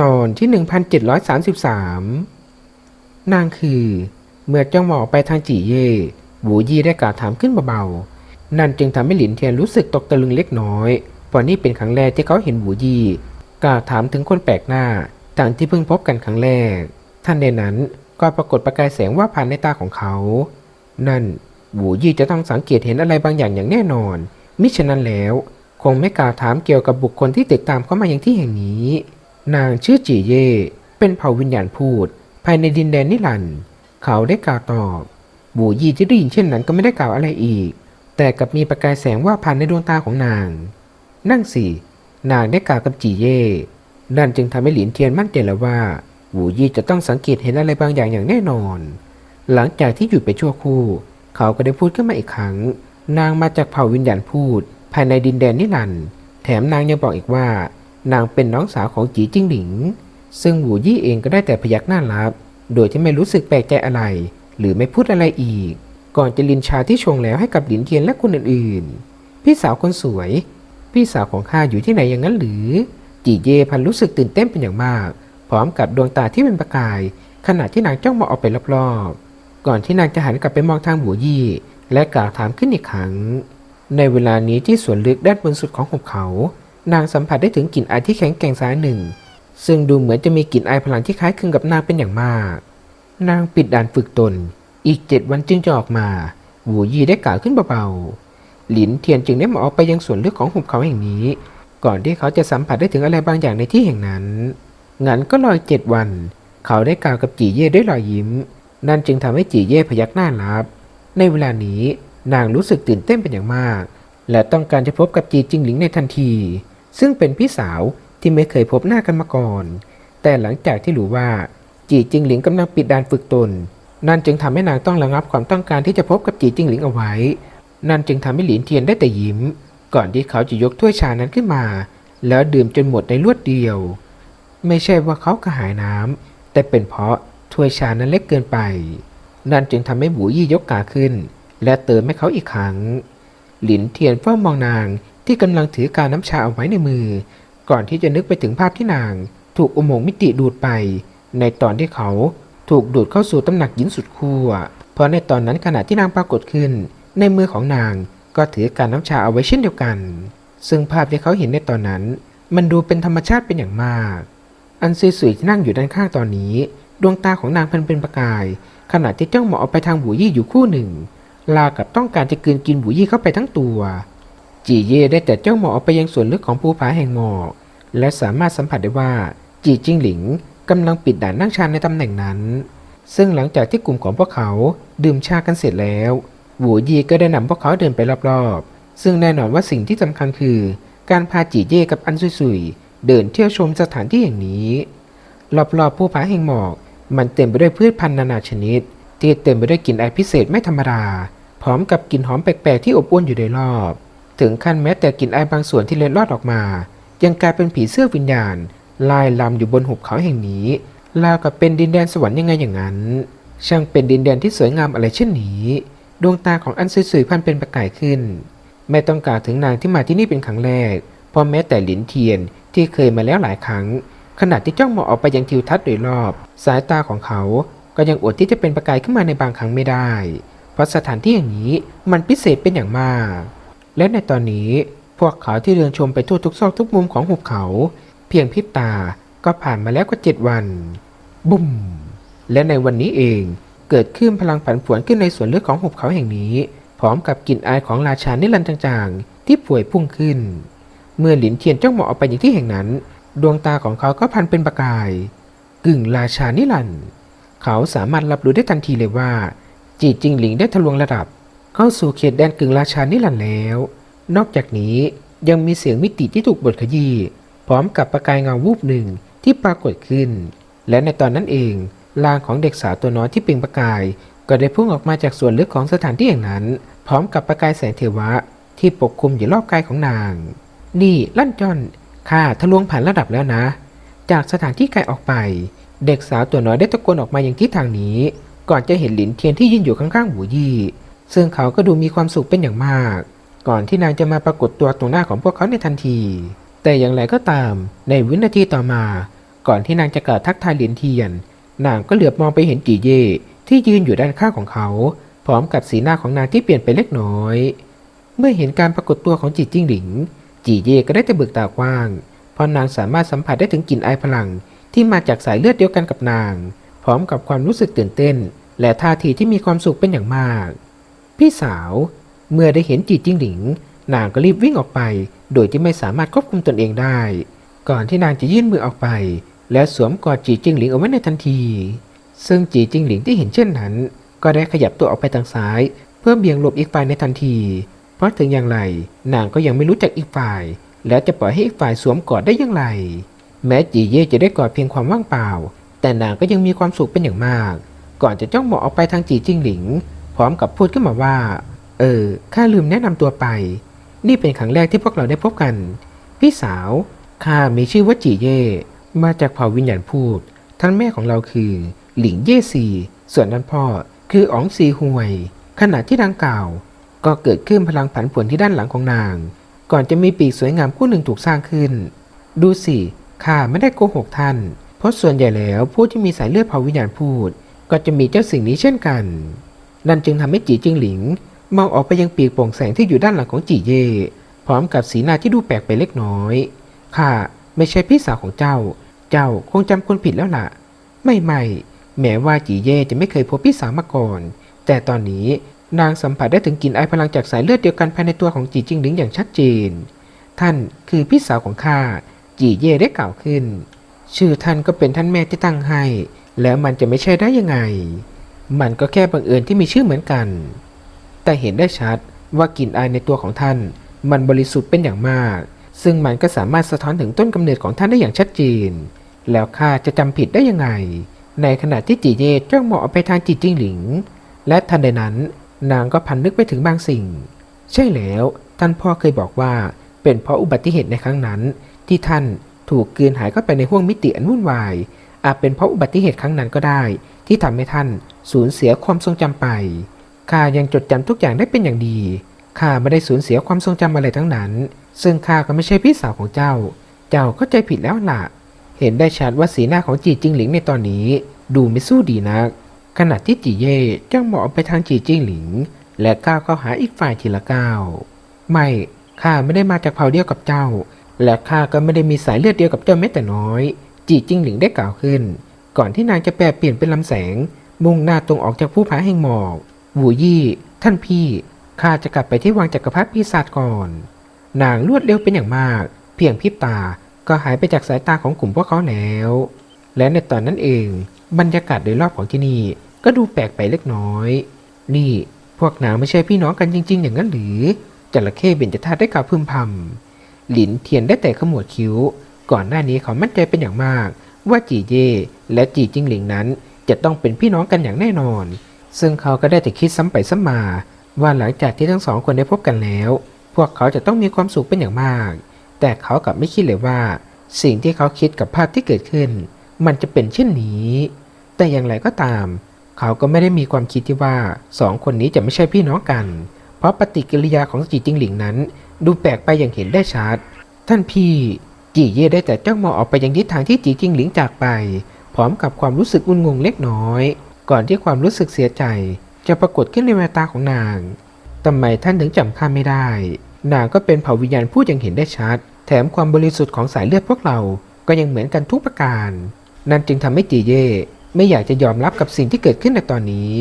ตอนที่ 1733 นางคือ เมื่อจ้องมองไปทางจีเย่หวูยี่ได้กล่าวถามขึ้นเบาๆ นั่นจึงทำให้หลินเทียนรู้สึกตกตะลึงเล็กน้อยเพราะนี่เป็นครั้งแรกที่เขาเห็นหวูยี่กล่าวถามถึงคนแปลกหน้าต่างที่เพิ่งพบกันครั้งแรก ท่านในนั้นก็ปรากฏประกายแสงว่าผ่านในตาของเขา นั่นหวูยี่จะต้องสังเกตเห็นอะไรบางอย่างอย่างแน่นอน มิฉะนั้นแล้ว คงไม่กล่าวถามเกี่ยวกับบุคคลที่ติดตามเข้ามาอย่างที่แห่งนี้ นางชื่อจีเย่ เป็นเผ่าวิญญาณพูด ภายในดินแดนนิรันด์เขาได้กล่าวตอบ บูยีที่ได้ยินเช่นนั้นก็ไม่ได้กล่าวอะไรอีก แต่กับมีประกายแสงว่าผ่านในดวงตาของนาง นั่งสิ นางได้กล่าวกับจีเย่ นั่นจึงทำให้หลินเทียนมั่นใจแล้วว่า บูยีจะต้องสังเกตเห็นอะไรบางอย่างอย่างแน่นอน หลังจากที่หยุดไปชั่วครู่ เขาก็ได้พูดขึ้นมาอีกครั้ง นางมาจากเผ่าวิญญาณพูด ภายในดินแดนนิรันด์แถมนางยังบอกอีกว่า นางเป็นน้องสาวของจีจิ้งหลิง ซึ่งหวูยี่เองก็ได้แต่พยักหน้ารับ โดยที่ไม่รู้สึกแปลกใจอะไร หรือไม่พูดอะไรอีก ก่อนจะลินชาที่ชงแล้วให้กับหลินเทียนและคนอื่นๆ พี่สาวคนสวย พี่สาวของข้าอยู่ที่ไหนอย่างนั้นหรือ จีเย่พันรู้สึกตื่นเต้นเป็นอย่างมาก พร้อมกับดวงตาที่เป็นประกาย ขณะที่นางจ้องมองออกไปรอบๆ ก่อนที่นางจะหันกลับไปมองทางหวูยี่ และกล่าวถามขึ้นอีกครั้ง ในเวลานี้ที่สวนลึกด้านบนสุดของหุบเขา นางสัมผัสได้ถึงกลิ่นอายที่แข็งแกร่งสายหนึ่ง ซึ่งดูเหมือนจะมีกลิ่นอายพลังที่คล้ายคลึงกับนางเป็นอย่างมาก นางปิดด่านฝึกตน อีกเจ็ดวันจึงจะออกมาหวูยีได้กล่าวขึ้นเบาๆ หลินเทียนจึงได้มาออกไปยังสวนลึกของหุบเขาแห่งนี้ ก่อนที่เขาจะสัมผัสได้ถึงอะไรบางอย่างในที่แห่งนั้น งั้นก็รอเจ็ดวัน เขาได้กล่าวกับจีเย่ด้วยรอยยิ้ม นั่นจึงทำให้จีเย่พยักหน้ารับ ในเวลานี้นางรู้สึกตื่นเต้นเป็นอย่างมาก และต้องการจะพบกับจีจิงหลิงในทันที ซึ่งเป็นพี่สาวที่ไม่เคยพบหน้ากันมาก่อน แต่หลังจากที่รู้ว่า จีจิงหลิงกำลังปิดด่านฝึกตน นั่นจึงทำให้นางต้องระงับความต้องการที่จะพบกับจีจิงหลิงเอาไว้ นั่นจึงทำให้หลินเทียนได้แต่ยิ้ม ก่อนที่เขาจะยกถ้วยชานั้นขึ้นมา แล้วดื่มจนหมดในรวดเดียว ไม่ใช่ว่าเขากระหายน้ำแต่เป็นเพราะถ้วยชานั้นเล็กเกินไป นั่นจึงทำให้หูยี่ยกกาขึ้น และเติมให้เขาอีกครั้ง หลินเทียนเฝ้ามองนาง ที่กำลังถือการน้ำชาเอาไว้ในมือ ก่อนที่จะนึกไปถึงภาพที่นาง ถูกอุโมงค์มิติดูดไป ในตอนที่เขาถูกดูดเข้าสู่ตำหนักหญิงสุดขั้วเพราะในตอนนั้นขณะที่นางปรากฏขึ้น ในมือของนางก็ถือการน้ำชาเอาไว้เช่นเดียวกัน ซึ่งภาพที่เขาเห็นในตอนนั้น มันดูเป็นธรรมชาติเป็นอย่างมาก อันซีสุยที่นั่งอยู่ด้านข้างตอนนี้ ดวงตาของนางพันเป็นประกาย ขณะที่จ้องมองออกไปทางบูยี่อยู่คู่หนึ่ง ลากับต้องการจะกลืนกินบูยี่เข้าไปทั้งตัว จีเย่ได้แต่จ้องมอออกไปยังส่วนลึกของภูผาแห่งหมอกและสามารถสัมผัสได้ว่าจีจิ้งหลิงกำลังปิดด่านนั่งชาในตำแหน่งนั้น ซึ่งหลังจากที่กลุ่มของพวกเขาดื่มชากันเสร็จแล้วบูยีก็ได้นำพวกเขาเดินไปรอบๆ ซึ่งแน่นอนว่าสิ่งที่สำคัญคือ การพาจีเย่กับอันซุยๆเดินเที่ยวชมสถานที่อย่างนี้ รอบๆภูผาแห่งหมอก มันเต็มไปด้วยพืชพันธุ์นานาชนิด ที่เต็มไปด้วยกลิ่นไอพิเศษไม่ธรรมดา พร้อมกับกลิ่นหอมแปลกๆที่อบอวลอยู่โดยรอบ ถึงขั้นแม้แต่กลิ่นไอบางส่วนที่เล็ดลอดออกมา ยังกลายเป็นผีเสื้อวิญญาณ ลายลำอยู่บนหุบเขาแห่งนี้ราวกับเป็นดินแดนสวรรค์ยังไงอย่างนั้น ช่างเป็นดินแดนที่สวยงามอะไรเช่นนี้ ดวงตาของอันสวยๆพันเป็นประกายขึ้น ไม่ต้องกล่าวถึงนางที่มาที่นี่เป็นครั้งแรกเพราะแม้แต่หลินเทียนที่เคยมาแล้วหลายครั้ง ขณะที่จ้องมองออกไปยังทิวทัศน์โดยรอบ สายตาของเขาก็ยังอดที่จะเป็นประกายขึ้นมาในบางครั้งไม่ได้ เพราะสถานที่อย่างนี้มันพิเศษเป็นอย่างมาก และในตอนนี้พวกเขาที่เดินชมไปทั่วทุกซอกทุกมุมของหุบเขา เพียงพริบตาก็ผ่านมาแล้วกว่าเจ็ดวัน บุ้ม และในวันนี้เองเกิดขึ้นพลังผันผวนขึ้นในส่วนลึกของหุบเขาแห่งนี้ พร้อมกับกลิ่นอายของราชานิรันดร์จางๆ ที่ป่วยพุ่งขึ้น เมื่อหลินเทียนจ้องมองออกไปอย่างที่แห่งนั้น ดวงตาของเขาก็พันเป็นประกาย กึ่งราชานิรันดร์เขาสามารถรับรู้ได้ทันทีเลยว่า จีจิงหลิงได้ทะลวงระดับ เข้าสู่เขตแดนกึ่งราชานิรันดร์แล้ว นอกจากนี้ยังมีเสียงมิติที่ถูกบดขยี้พร้อมกับประกายเงาวูบหนึ่งที่ปรากฏขึ้น และในตอนนั้นเองร่างของเด็กสาวตัวน้อยที่เปล่งประกาย ก็ได้พุ่งออกมาจากส่วนลึกของสถานที่แห่งนั้น พร้อมกับประกายแสงเทวะ ที่ปกคลุมอยู่รอบกายของนาง นี่ลั่นจอนข้าทะลวงผ่านระดับแล้วนะ จากสถานที่ไกลออกไป เด็กสาวตัวน้อยได้ตะโกนออกมาอย่างทิศทางนี้ ก่อนจะเห็นหลินเทียนที่ยืนอยู่ข้างๆหูยี่ ซึ่งเขาก็ดูมีความสุขเป็นอย่างมาก ก่อนที่นางจะมาปรากฏตัวตรงหน้าของพวกเขาในทันที แต่อย่างไรก็ตาม ในวินาทีต่อมา ก่อนที่นางจะกล่าวทักทายเหรียญเทียน นางก็เหลือบมองไปเห็นจีเย่ที่ยืนอยู่ด้านข้างของเขา พร้อมกับสีหน้าของนางที่เปลี่ยนไปเล็กน้อย เมื่อเห็นการปรากฏตัวของจีจิ้งหลิง จีเย่ก็ได้แต่เบิกตากว้างเพราะนางสามารถสัมผัสได้ถึงกลิ่นไอายพลังที่มาจากสายเลือดเดียวกันกับนาง พร้อมกับความรู้สึกตื่นเต้น และท่าทีที่มีความสุขเป็นอย่างมาก พี่สาวเมื่อได้เห็นจีจิ้งหลิง นางก็รีบวิ่งออกไป โดยที่ไม่สามารถควบคุมตนเองได้ ก่อนที่นางจะยื่นมือออกไป และสวมกอดจีจิ้งหลิงเอาไว้ในทันที ซึ่งจีจิ้งหลิงที่เห็นเช่นนั้น ก็ได้ขยับตัวออกไปทางซ้าย เพื่อเบี่ยงหลบอีกฝ่ายในทันที เพราะถึงอย่างไร นางก็ยังไม่รู้จักอีกฝ่าย แล้วจะปล่อยให้อีกฝ่ายสวมกอดได้อย่างไร แม้จีเย่จะได้กอดเพียงความว่างเปล่า แต่นางก็ยังมีความสุขเป็นอย่างมาก ก่อนจะจ้องมองออกไปทางจีจิ้งหลิง พร้อมกับพูดขึ้นมาว่า เออ ข้าลืมแนะนำตัวไป นี่เป็นครั้งแรกที่พวกเราได้พบกัน พี่สาว ข้ามีชื่อว่าจีเย่ มาจากเผ่าวิญญาณพูด ท่านแม่ของเราคือ หลิงเย่ซี ส่วนท่านพ่อคืออ๋องซีฮวย ขณะที่ดังกล่าว ก็เกิดขึ้นพลังผันผวนที่ด้านหลังของนาง ก่อนจะมีปีกสวยงามคู่หนึ่งถูกสร้างขึ้น ดูสิ ข้าไม่ได้โกหกท่าน เพราะส่วนใหญ่แล้วผู้ที่มีสายเลือดเผ่าวิญญาณพูด ก็จะมีเจ้าสิ่งนี้เช่นกัน นั่นจึงทำให้จีจิงหลิง มองออกไปยังปีกโปร่งแสงที่อยู่ด้านหลังของจีเย่ พร้อมกับสีหน้าที่ดูแปลกไปเล็กน้อยข้าไม่ใช่พี่สาวของเจ้า เจ้าคงจำคนผิดแล้วล่ะ ไม่ไม่แม้ว่าจีเย่จะไม่เคยพบพี่สาวมาก่อน แต่ตอนนี้นางสัมผัสได้ถึงกลิ่นไอพลังจากสายเลือดเดียวกันภายในตัวของจีจิงหลิงอย่างชัดเจน ท่านคือพี่สาวของข้า จีเย่ได้กล่าวขึ้น ชื่อท่านก็เป็นท่านแม่ที่ตั้งให้ แล้วมันจะไม่ใช่ได้ยังไง มันก็แค่บังเอิญที่มีชื่อเหมือนกัน แต่เห็นได้ชัดว่ากลิ่นอายในตัวของท่าน มันบริสุทธิ์เป็นอย่างมาก ซึ่งมันก็สามารถสะท้อนถึงต้นกำเนิดของท่านได้อย่างชัดเจน แล้วข้าจะจำผิดได้ยังไง ในขณะที่จีเย่จ้องมองออกไปทางจีจิ้งหลิง และทันใดนั้น นางก็พันนึกไปถึงบางสิ่ง ใช่แล้ว ท่านพ่อเคยบอกว่าเป็นเพราะอุบัติเหตุในครั้งนั้น ที่ท่านถูกกลืนหายเข้าไปในห้วงมิติอันวุ่นวายอาจเป็นเพราะอุบัติเหตุครั้งนั้นก็ได้ ที่ทำให้ท่าน สูญเสียความทรงจำไป ข้ายังจดจำทุกอย่างได้เป็นอย่างดี ข้าไม่ได้สูญเสียความทรงจำอะไรทั้งนั้น ซึ่งข้าก็ไม่ใช่พี่สาวของเจ้า เจ้าเข้าใจผิดแล้วล่ะ เห็นได้ชัดว่าสีหน้าของจีจิงหลิงในตอนนี้ ดูไม่สู้ดีนัก ขณะที่จีเย่จ้องมองไปทางจีจิงหลิง และก้าวเข้าหาอีกฝ่ายทีละก้าว ไม่ ข้าไม่ได้มาจากเผ่าเดียวกับเจ้า และข้าก็ไม่ได้มีสายเลือดเดียวกับเจ้าแม้แต่น้อย จีจิงหลิงได้กล่าวขึ้น ก่อนที่นางจะแปลเปลี่ยนเป็นลำแสง มุ่งหน้าตรงออกจากผู้ผาแห่งหมอกวูยี่ ท่านพี่ ข้าจะกลับไปที่วังจักรพรรดิปีศาจก่อน นางรวดเร็วเป็นอย่างมาก เพียงพริบตาก็หายไปจากสายตาของกลุ่มพวกเขาแล้ว และในตอนนั้นเอง บรรยากาศโดยรอบของที่นี่ก็ดูแปลกไปเล็กน้อย นี่ พวกนางไม่ใช่พี่น้องกันจริง ๆ อย่างนั้นหรือจระเข้เบญจธาตุได้กล่าวพึมพำหลินเทียนได้แต่ขมวดคิ้ว ก่อนหน้านี้เขามั่นใจเป็นอย่างมาก ว่าจีเย่และจีจิงหลิงนั้น จะต้องเป็นพี่น้องกันอย่างแน่นอน ซึ่งเขาก็ได้แต่คิดซ้ำไปซ้ำมา ว่าหลังจากที่ทั้งสองคนได้พบกันแล้ว พวกเขาจะต้องมีความสุขเป็นอย่างมาก แต่เขากลับไม่คิดเลยว่า สิ่งที่เขาคิดกับภาพที่เกิดขึ้น มันจะเป็นเช่นนี้ แต่อย่างไรก็ตาม เขาก็ไม่ได้มีความคิดที่ว่าสองคนนี้จะไม่ใช่พี่น้องกัน เพราะปฏิกิริยาของจีจิงหลิงนั้น ดูแปลกไปอย่างเห็นได้ชัด ท่านพี่จีเย่ได้แต่จ้องมองออกไปยังทิศทางที่จีจิงหลิงจากไป พร้อมกับความรู้สึกอุ่นงงเล็กน้อย ก่อนที่ความรู้สึกเสียใจ จะปรากฏขึ้นในแววตาของนางทำไมท่านถึงจำข้าไม่ได้ นางก็เป็นเผ่าวิญญาณพูดอย่างเห็นได้ชัด แถมความบริสุทธิ์ของสายเลือดพวกเราก็ยังเหมือนกันทุกประการ นั่นจึงทำให้จีเย่ไม่อยากจะยอมรับกับสิ่งที่เกิดขึ้นในตอนนี้